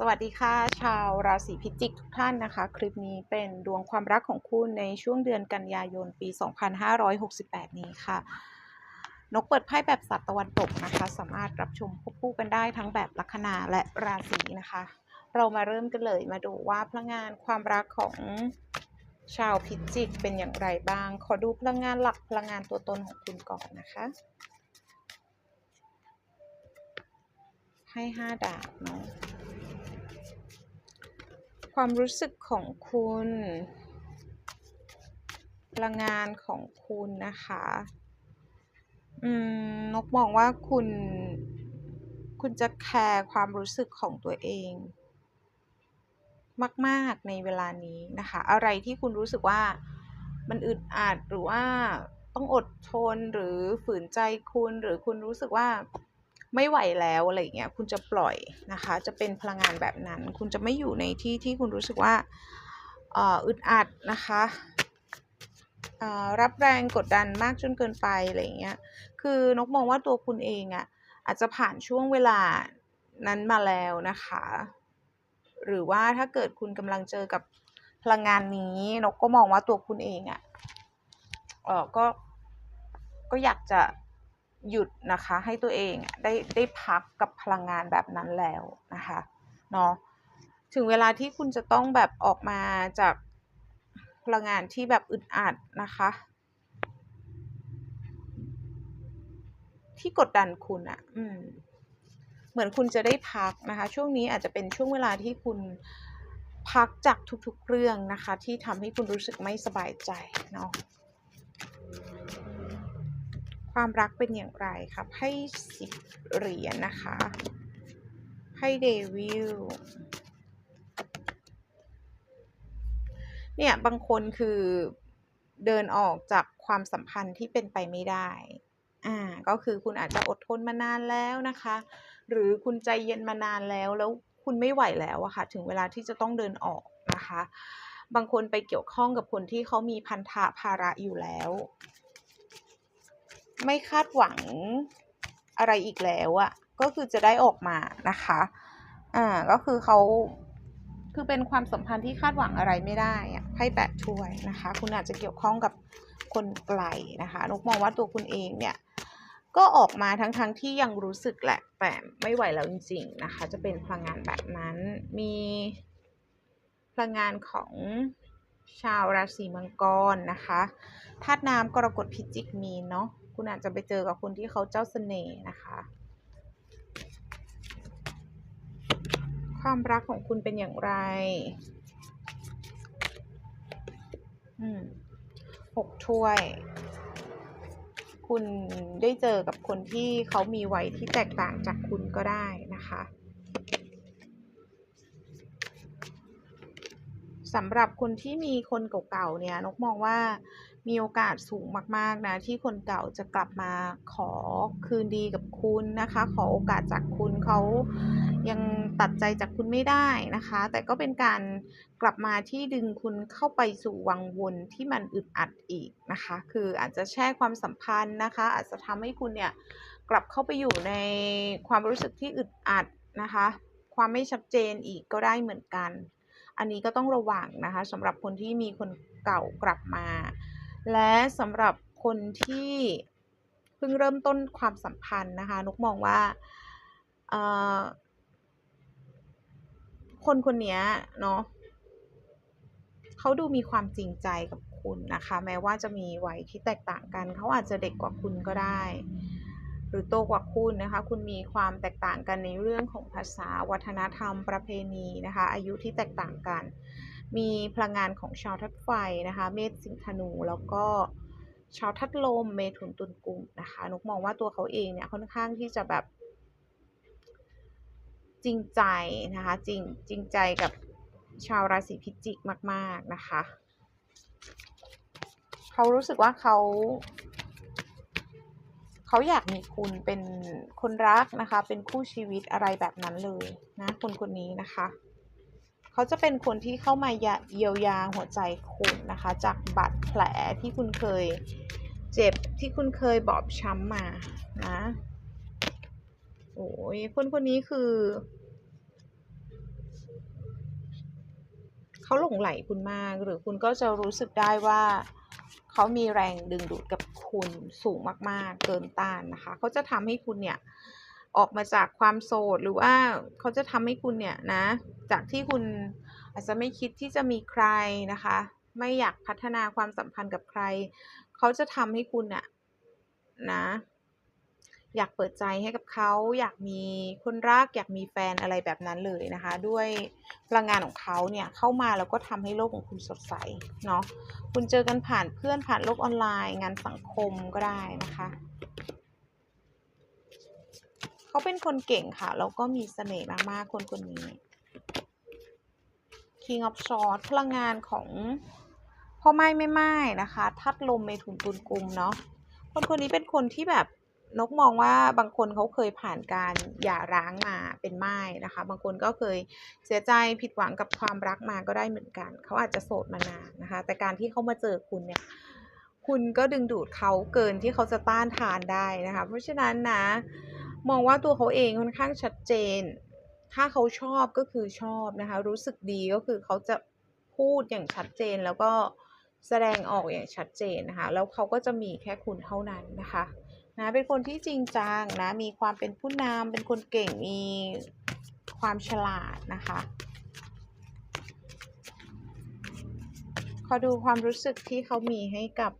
สวัสดีค่ะ ชาวราศีพิจิกทุกท่านนะคะ คลิปนี้เป็นดวงความรักของคุณในช่วงเดือนกันยายนปี 2568 นี้ค่ะ นกเปิดไพ่แบบสัตว์ตะวันตกนะคะ สามารถรับชมควบคู่กันได้ทั้งแบบลัคนาและราศีนะคะ เรามาเริ่มกันเลยมาดูว่าพลังงานความรักของชาวพิจิกเป็นอย่างไรบ้าง ขอดูพลังงานหลักพลังงานตัวตนของคุณก่อนนะคะให้ห้าดาบเนาะ ความรู้สึกของคุณพลังงานของคุณนะคะ อืมนกมองว่าคุณ คุณจะแคร์ความรู้สึกของตัวเอง มาก ๆ ในเวลานี้นะคะ อะไรที่คุณรู้สึกว่ามันอึดอัดหรือว่าต้องอดทนหรือฝืนใจคุณหรือคุณรู้สึกว่า ไม่ไหวแล้วอะไรเงี้ยคุณจะปล่อยนะคะ จะเป็นพลังงานแบบนั้น คุณจะไม่อยู่ในที่ที่คุณรู้สึกว่าอึดอัดนะคะรับแรงกดดันมากจนเกินไปอะไรเงี้ย คือนกมองว่าตัวคุณเองอะ่ะอาจจะผ่านช่วงเวลานั้นมาแล้วนะคะ หรือว่าถ้าเกิดคุณกำลังเจอกับพลังงานนี้นกก็มองว่าตัวคุณเองอะ่ะเออก็ก็อยากจะ หยุดนะคะให้ตัวเองได้ได้พักกับพลังงานแบบนั้นแล้วนะคะเนาะถึงเวลาที่คุณจะต้องแบบออกมาจากพลังงานที่แบบอึดอัดนะคะ ที่กดดันคุณอะ่ะอืมเหมือนคุณจะได้พักนะคะ ช่วงนี้อาจจะเป็นช่วงเวลาที่คุณพักจากทุกๆเรื่องนะคะ ที่ทำให้คุณรู้สึกไม่สบายใจเนาะ ความรักเป็นอย่างไรครับ ให้สิบเหรียญนนะคะ ให้เดวิลเนี่ย บางคนคือเดินออกจากความสัมพันธ์ที่เป็นไปไม่ได้ อ่า ก็คือคุณอาจจะอดทนมานานแล้วนะคะ หรือคุณใจเย็นมานานแล้ว แล้วคุณไม่ไหวแล้วอะค่ะ ถึงเวลาที่จะต้องเดินออกนะคะ บางคนไปเกี่ยวข้องกับคนที่เขามีพันธะภาระอยู่แล้ว ไม่คาดหวังอะไรอีกแล้วอะก็คือจะได้ออกมานะคะ อ่า ก็คือเขาคือเป็นความสัมพันธ์ที่คาดหวังอะไรไม่ได้อะไพ่แปดถ้วยนะคะ คุณอาจจะเกี่ยวข้องกับคนไกลนะคะนกมองว่าตัวคุณเองเนี่ย ก็ออกมาทั้งๆทที่ยังรู้สึกแหละแต่ไม่ไหวแล้วจริง ๆ นะคะ จะเป็นพลังงานแบบนั้น มีพลังงานของชาวราศีมังกรนะคะธาตุน้ำกรกฎพิจิกมีเนาะ คุณอาจจะไปเจอกับคนที่เขาเจ้าเสน่ห์นะคะ ความรักของคุณเป็นอย่างไร อืมหกถ้วย คุณได้เจอกับคนที่เขามีวัยที่แตกต่างจากคุณก็ได้นะคะสำหรับคนที่มีคนเก่าๆเนี่ยนกมองว่า มีโอกาสสูงมาก ๆ นะ ที่คนเก่าจะกลับมาขอคืนดีกับคุณนะคะ ขอโอกาสจากคุณเขายังตัดใจจากคุณไม่ได้นะคะ แต่ก็เป็นการกลับมาที่ดึงคุณเข้าไปสู่วังวนที่มันอึดอัดอีกนะคะ คืออาจจะแช่ความสัมพันธ์นะคะ อาจจะทำให้คุณเนี่ยกลับเข้าไปอยู่ในความรู้สึกที่อึดอัดนะคะ ความไม่ชัดเจนอีกก็ได้เหมือนกัน อันนี้ก็ต้องระวังนะคะสำหรับคนที่มีคนเก่ากลับมา และสำหรับคนที่เพิ่งเริ่มต้นความสัมพันธ์นะคะ นุกมองว่าคนคนนี้เนาะเขาดูมีความจริงใจกับคุณนะคะ แม้ว่าจะมีวัยที่แตกต่างกัน เขาอาจจะเด็กกว่าคุณก็ได้ หรือโตกว่าคุณนะคะ คุณมีความแตกต่างกันในเรื่องของภาษาวัฒนธรรมประเพณีนะคะ อายุที่แตกต่างกัน มีพลังงานของชาวทัดไฟนะคะ เมษสิงธนูแล้วก็ชาวทัดลมเมถุนตุลกุมนะคะนุกมองว่าตัวเขาเองเนี่ยค่อนข้างที่จะแบบ จริงใจนะคะ จริงจริงใจกับชาวราศีพิจิกมาก ๆนะคะ เขารู้สึกว่าเขา เขาอยากมีคุณเป็นคนรักนะคะ เป็นคู่ชีวิตอะไรแบบนั้นเลยนะคนคนนี้นะคะเขาจะเป็นคนที่เข้ามาเยียวยาหัวใจคุณนะคะ จากบาดแผลที่คุณเคยเจ็บที่คุณเคยบอบช้ำมานะโอ้ยคนคนนี้คือเขาหลงไหลคุณมาก หรือคุณก็จะรู้สึกได้ว่า เขามีแรงดึงดูดกับคุณสูงมาก ๆ เกินต้านนะคะ เขาจะทำให้คุณเนี่ยออกมาจากความโสดหรือว่าเขาจะทำให้คุณเนี่ยนะ จากที่คุณอาจจะไม่คิดที่จะมีใครนะคะ ไม่อยากพัฒนาความสัมพันธ์กับใคร เขาจะทำให้คุณอะนะ อยากเปิดใจให้กับเขา อยากมีคนรัก อยากมีแฟนอะไรแบบนั้นเลยนะคะ ด้วยพลังงานของเขาเนี่ยเข้ามาแล้วก็ทำให้โลกของคุณสดใสเนาะคุณเจอกันผ่านเพื่อนผ่านโลกออนไลน์ งานสังคมก็ได้นะคะเขาเป็นคนเก่งค่ะแล้วก็มีเสน่ห์มากๆคนคนนี้ King of Swords พลังงานของพ่อไม้ไม่ไม้นะคะทัดลมเมถุนตุลกุมเนาะคนคนนี้เป็นคนที่แบบ นกมองว่าบางคนเขาเคยผ่านการหย่าร้างมาเป็นไม้นะคะ บางคนก็เคยเสียใจผิดหวังกับความรักมาก็ได้เหมือนกัน เขาอาจจะโสดมานานนะคะ แต่การที่เขามาเจอคุณเนี่ย คุณก็ดึงดูดเขาเกินที่เขาจะต้านทานได้นะคะ เพราะฉะนั้นนะ มองว่าตัวเขาเองค่อนข้างชัดเจน ถ้าเขาชอบก็คือชอบนะคะ รู้สึกดีก็คือเขาจะพูดอย่างชัดเจนแล้วก็แสดงออกอย่างชัดเจนนะคะ แล้วเขาก็จะมีแค่คุณเท่านั้นนะคะ นะเป็นคนที่จริงจังนะมีความเป็นผู้นำเป็นคนเก่งมีความฉลาดนะคะขอดูความรู้สึกที่เขามีให้กับ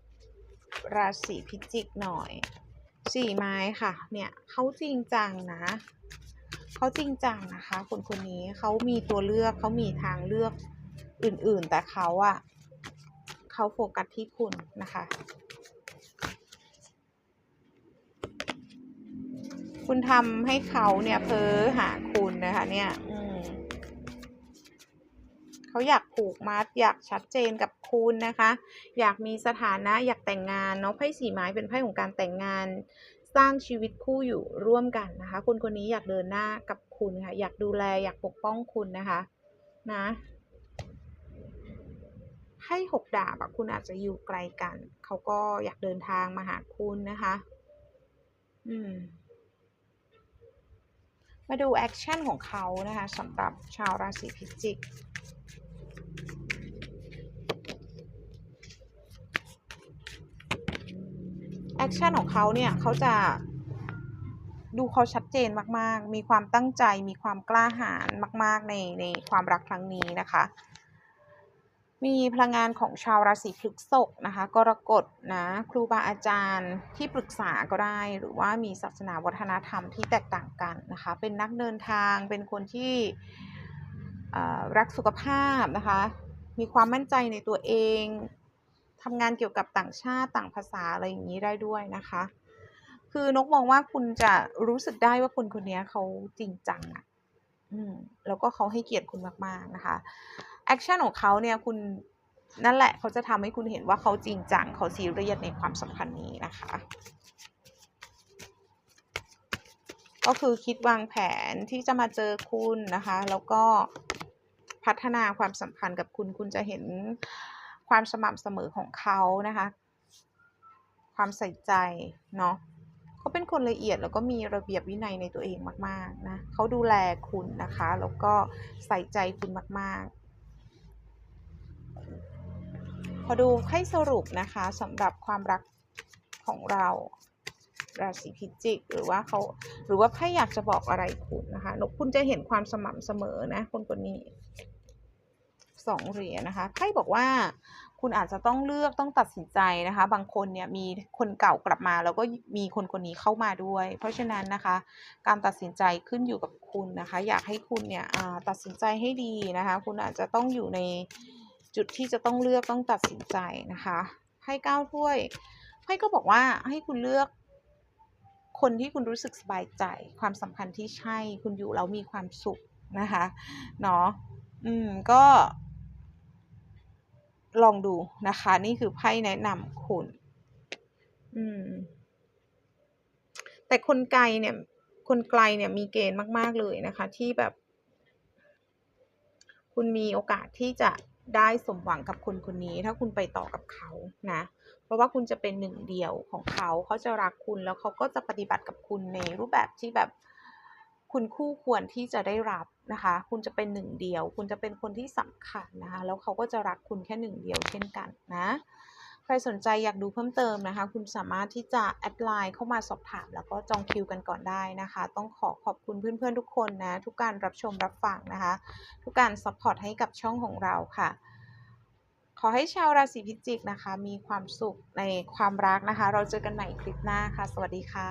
ราศีพิจิกหน่อยสี่ไม้ค่ะ เนี่ยเขาจริงจังนะเขาจริงจังนะคะ คนคนนี้เขามีตัวเลือกเขามีทางเลือกอื่นๆ แต่เขาอะเขาโฟกัสที่คุณนะคะ คุณทำให้เขาเนี่ยเพ้อหาคุณนะคะ เนี่ยอืมเขาอยากผูกมัด อยากชัดเจนกับคุณนะคะ อยากมีสถานะอยากแต่งงานเนาะไพ่สีไม้เป็นไพ่ของการแต่งงาน สร้างชีวิตคู่อยู่ร่วมกันนะคะ คนคนนี้อยากเดินหน้ากับคุณค่ะ อยากดูแลอยากปกป้องคุณนะคะ นะไพ่หกดาบอะคุณอาจจะอยู่ไกลกัน เขาก็อยากเดินทางมาหาคุณนะคะ อืม มาดูแอคชั่นของเขานะคะสำหรับชาวราศีพิจิกแอคชั่นของเขาเนี่ยเขาจะดูเขาชัดเจนมาก ๆ มีความตั้งใจ มีความกล้าหาญมาก ๆ ในในความรักครั้งนี้นะคะ มีพลังงานของชาวราศีพฤษภนะคะ กรกฎนะครูบาอาจารย์ที่ปรึกษาก็ได้ หรือว่ามีศาสนาวัฒนธรรมที่แตกต่างกันนะคะ เป็นนักเดินทางเป็นคนที่รักสุขภาพนะคะ มีความมั่นใจในตัวเองทำงานเกี่ยวกับต่างชาติต่างภาษาอะไรอย่างนี้ได้ด้วยนะคะ คือนกมองว่าคุณจะรู้สึกได้ว่าคนคนนี้เขาจริงจังอะ่ะ อืมแล้วก็เขาให้เกียรติคุณมาก ๆ นะคะ แอคชั่นของเขาเนี่ยคุณนั่นแหละเขาจะทำให้คุณเห็นว่าเขาจริงจังเขาซีเรียสในความสัมพันธ์นี้นะคะ ก็คือคิดวางแผนที่จะมาเจอคุณนะคะ แล้วก็พัฒนาความสัมพันธ์กับคุณคุณจะเห็นความสม่ำเสมอของเขานะคะ ความใส่ใจเนาะเขาเป็นคนละเอียดแล้วก็มีระเบียบวินัยในตัวเองมาก ๆ นะเขาดูแลคุณนะคะ แล้วก็ใส่ใจคุณมาก ๆพ อดูให้สรุปนะคะสำหรับความรักของเราราศีพิจิก หรือว่าเขาหรือว่าไพ่อยากจะบอกอะไรคุณนะคะนกคุณจะเห็นความสม่ำเสมอนะคนคนนี้สองเหรียญนะคะไพ่บอกว่าคุณอาจจะต้องเลือกต้องตัดสินใจนะคะ บางคนเนี่ยมีคนเก่ากลับมา แล้วก็มีคนคนนี้เข้ามาด้วย เพราะฉะนั้นนะคะ การตัดสินใจขึ้นอยู่กับคุณนะคะ อยากให้คุณเนี่ยตัดสินใจให้ดีนะคะ คุณอาจจะต้องอยู่ใน จุดที่จะต้องเลือกต้องตัดสินใจนะคะให้ก้าวถ้วยให้ก็บอกว่าให้คุณเลือกคนที่คุณรู้สึกสบายใจ ความสัมพันธ์ที่ใช่คุณอยู่แล้วมีความสุขนะคะเนาะอืมก็ ลองดูนะคะ นี่คือไพ่แนะนำคุณ อืม แต่คนไกลเนี่ย คนไกลเนี่ยมีเกณฑ์มาก ๆ เลยนะคะ ที่แบบ คุณมีโอกาสที่จะ ได้สมหวังกับคนคนนี้ ถ้าคุณไปต่อกับเขานะ เพราะว่าคุณจะเป็นหนึ่งเดียวของเขาเขาจะรักคุณแล้วเขาก็จะปฏิบัติกับคุณในรูปแบบที่แบบคุณคู่ควรที่จะได้รับนะคะ คุณจะเป็นหนึ่งเดียว คุณจะเป็นคนที่สำคัญนะคะ แล้วเขาก็จะรักคุณแค่หนึ่งเดียวเช่นกันนะ ใครสนใจอยากดูเพิ่มเติมนะคะ คุณสามารถที่จะแอดไลน์เข้ามาสอบถาม แล้วก็จองคิวกันก่อนได้นะคะ ต้องขอขอบคุณเพื่อนๆทุกคนนะ ทุกการรับชมรับฟังนะคะ ทุกการซัพพอร์ตให้กับช่องของเราค่ะขอให้ชาวราศีพิจิกนะคะ มีความสุขในความรักนะคะ เราเจอกันใหม่คลิปหน้าค่ะ สวัสดีค่ะ